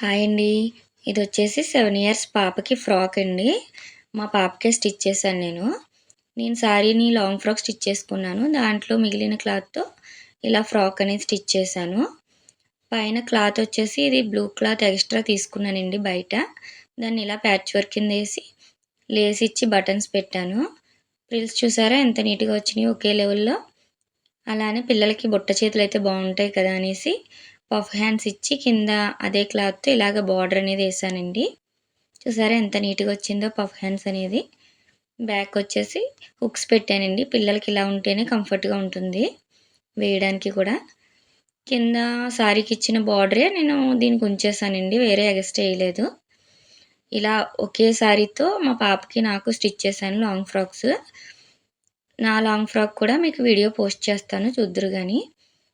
Hi అండి. ఇది వచ్చేసి సెవెన్ ఇయర్స్ పాపకి ఫ్రాక్ అండి. మా పాపకే స్టిచ్ చేశాను నేను. నేను శారీని లాంగ్ ఫ్రాక్ స్టిచ్ చేసుకున్నాను. దాంట్లో మిగిలిన క్లాత్తో ఇలా ఫ్రాక్ అనేది స్టిచ్ చేశాను. పైన క్లాత్ వచ్చేసి ఇది బ్లూ క్లాత్ ఎక్స్ట్రా తీసుకున్నానండి బయట. దాన్ని ఇలా ప్యాచ్ వర్క్ కింద వేసి లేస్ ఇచ్చి బటన్స్ పెట్టాను. ప్రిల్స్ చూసారా? ఎంత నీట్గా వచ్చినాయి ఒకే లెవెల్లో అలానే పిల్లలకి బుట్ట చేతులు అయితే బాగుంటాయి కదా అనేసి పఫ్ హ్యాండ్స్ ఇచ్చి కింద అదే క్లాత్తో ఇలాగ బార్డర్ అనేది వేసానండి. చూసారా ఎంత నీట్గా వచ్చిందో పఫ్ హ్యాండ్స్ అనేది. బ్యాక్ వచ్చేసి హుక్స్ పెట్టానండి. పిల్లలకి ఇలా ఉంటేనే కంఫర్ట్గా ఉంటుంది వేయడానికి కూడా. కింద శారీకి ఇచ్చిన బార్డరే నేను దీనికి ఉంచేసానండి. వేరే ఎగస్ట్ వేయలేదు. ఇలా ఒకే సారీతో మా పాపకి నాకు స్టిచ్ చేశాను లాంగ్ ఫ్రాక్స్. నా లాంగ్ ఫ్రాక్ కూడా మీకు వీడియో పోస్ట్ చేస్తాను చూద్దరు కానీ